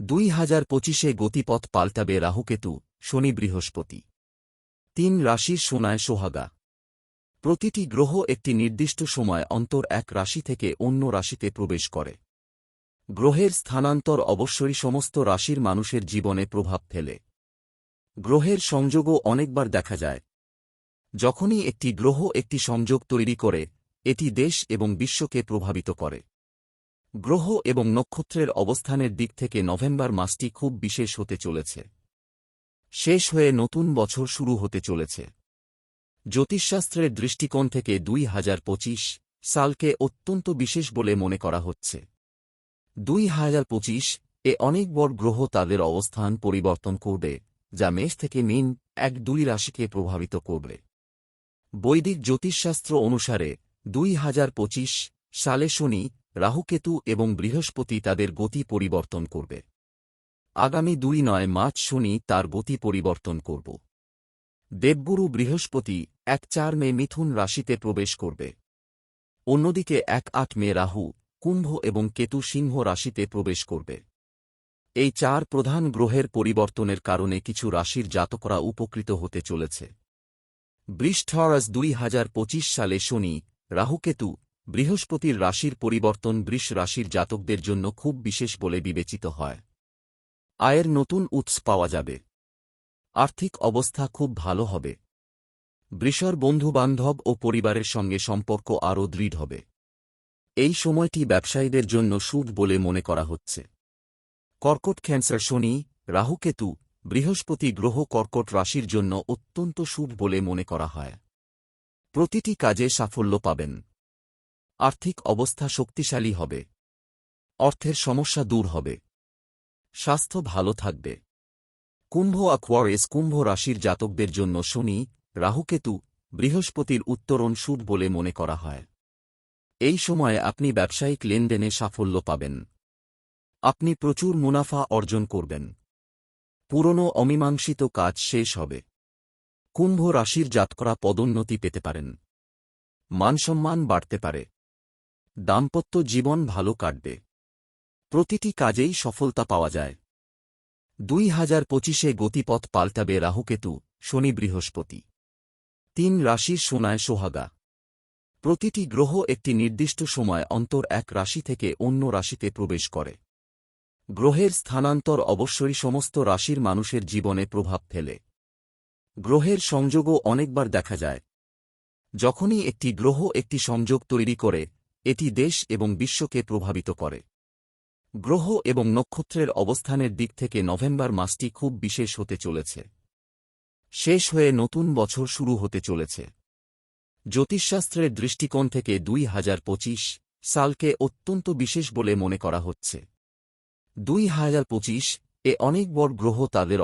দুই হাজার পঁচিশে গতিপথ পাল্টাবে রাহুকেতু, শনি বৃহস্পতি। তিন রাশির সোনায় সোহাগা। প্রতিটি গ্রহ একটি নির্দিষ্ট সময় অন্তর এক রাশি থেকে অন্য রাশিতে প্রবেশ করে। গ্রহের স্থানান্তর অবশ্যই সমস্ত রাশির মানুষের জীবনে প্রভাব ফেলে। গ্রহের সংযোগও অনেকবার দেখা যায়। যখনই একটি গ্রহ একটি সংযোগ তৈরি করে, এটি দেশ এবং বিশ্বকে প্রভাবিত করে। গ্রহ এবং নক্ষত্রের অবস্থানের দিক থেকে নভেম্বর মাসটি খুব বিশেষ হতে চলেছে। শেষ হয়ে নতুন বছর শুরু হতে চলেছে। জ্যোতিষশাস্ত্রের দৃষ্টিকোণ থেকে দুই হাজার পঁচিশ সালকে অত্যন্ত বিশেষ বলে মনে করা হচ্ছে। দুই হাজার পঁচিশ এ অনেক বড় গ্রহ তাদের অবস্থান পরিবর্তন করবে, যা মেষ থেকে মিন এক দুই রাশিকে প্রভাবিত করবে। বৈদিক জ্যোতিষশাস্ত্র অনুসারে দুই হাজার পঁচিশ সালে শনি রাহুকেতু এবং বৃহস্পতি তাদের গতি পরিবর্তন করবে। আগামী দুই নয় মার্চ শনি তার গতি পরিবর্তন করব। দেবগুরু বৃহস্পতি এক চার মে মিথুন রাশিতে প্রবেশ করবে। অন্যদিকে এক আট মে রাহু, কুম্ভ এবং কেতু সিংহ রাশিতে প্রবেশ করবে। এই চার প্রধান গ্রহের পরিবর্তনের কারণে কিছু রাশির জাতকরা উপকৃত হতে চলেছে। বৃষ্ঠরস দুই হাজার সালে শনি, রাহুকেতু বৃহস্পতির রাশির পরিবর্তন বৃষ রাশির জাতকদের জন্য খুব বিশেষ বলে বিবেচিত হয়। আয়ের নতুন উৎস পাওয়া যাবে। আর্থিক অবস্থা খুব ভালো হবে। বৃষর বন্ধুবান্ধব ও পরিবারের সঙ্গে সম্পর্ক আরও দৃঢ় হবে। এই সময়টি ব্যবসায়ীদের জন্য শুভ বলে মনে করা হচ্ছে। কর্কট ক্যান্সার শনি রাহুকেতু বৃহস্পতি গ্রহ কর্কট রাশির জন্য অত্যন্ত শুভ বলে মনে করা হয়। প্রতিটি কাজে সাফল্য পাবেন। আর্থিক অবস্থা শক্তিশালী হবে। অর্থের সমস্যা দূর হবে। স্বাস্থ্য ভালো থাকবে। কুম্ভ অ্যাকোয়ারিস কুম্ভ রাশির জাতকদের জন্য শনি, রাহুকেতু, বৃহস্পতির উত্তরণ শুভ বলে মনে করা হয়। এই সময়ে আপনি ব্যবসায়িক লেনদেনে সাফল্য পাবেন। আপনি প্রচুর মুনাফা অর্জন করবেন। পুরনো অমীমাংসিত কাজ শেষ হবে। কুম্ভ রাশির জাতকরা পদোন্নতি পেতে পারেন। মানসম্মান বাড়তে পারে। দাম্পত্য জীবন ভালো কাটবে। প্রতিটি কাজেই সফলতা পাওয়া যায়। দুই হাজার পঁচিশে গতিপথ পাল্টাবে রাহুকেতু, শনি বৃহস্পতি। তিন রাশির সোনায় সোহাগা। প্রতিটি গ্রহ একটি নির্দিষ্ট সময় অন্তর এক রাশি থেকে অন্য রাশিতে প্রবেশ করে। গ্রহের স্থানান্তর অবশ্যই সমস্ত রাশির মানুষের জীবনে প্রভাব ফেলে। গ্রহের সংযোগও অনেকবার দেখা যায়। যখনই একটি গ্রহ একটি সংযোগ তৈরি করে এটি দেশ এবং বিশ্বকে প্রভাবিত করে। গ্রহ এবং নক্ষত্রের অবস্থানের দিক থেকে নভেম্বর মাসটি খুব বিশেষ হতে চলেছে। শেষ হয়ে নতুন বছর শুরু হতে চলেছে। জ্যোতিষশাস্ত্রের দৃষ্টিকোণ থেকে দুই হাজার পঁচিশ সালকে অত্যন্ত বিশেষ বলে মনে করা হচ্ছে। দুই হাজার পঁচিশ এ অনেক বড় গ্রহ তাদের